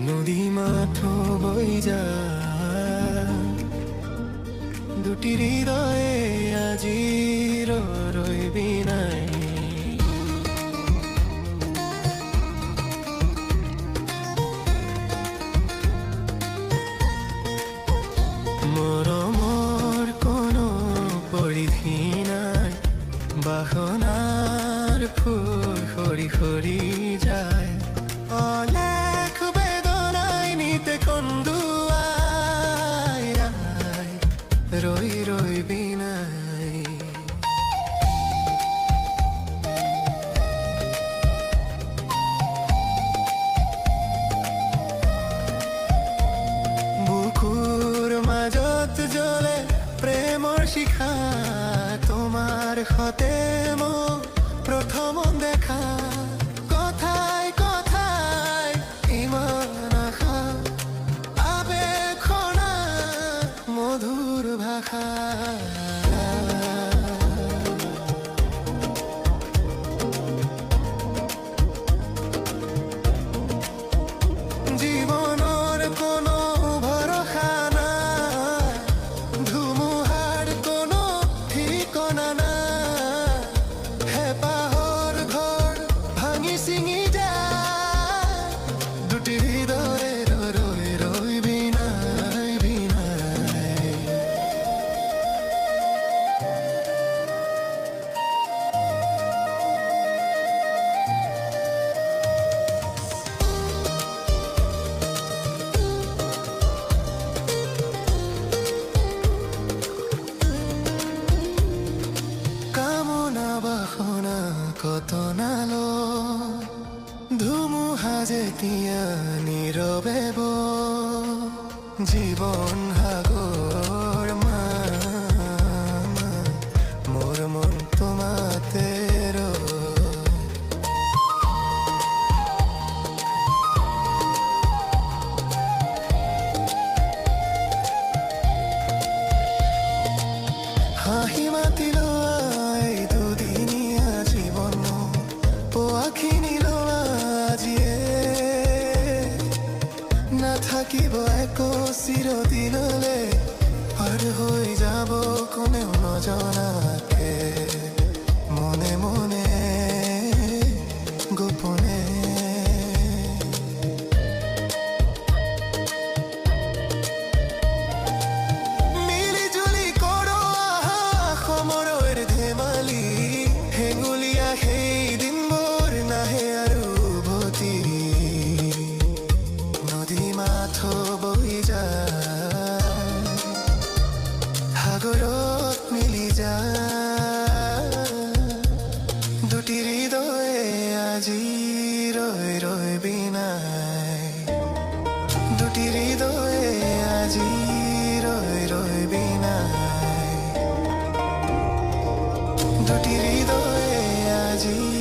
নদী মাথো বই যা। দুটি হৃদয়ে আজি রইবি নাই। মৰমৰ কোনো পৰিধি নাই। বাসনাৰ ফুল সৰি সৰি যায়। অলেখ শিখা তোমাৰ সতে মোক প্ৰথম দেখা। কথাই কথায় ইমান আখা আবেক্ষণা মধুৰ ভাষা। ধুমুহা যেতিয়া জীবন বয়, নাথাকিব একো চিরদিনলে পাৰ হৈ যাব কোনেও নজনাকে দুটি হৃদয়ে আজি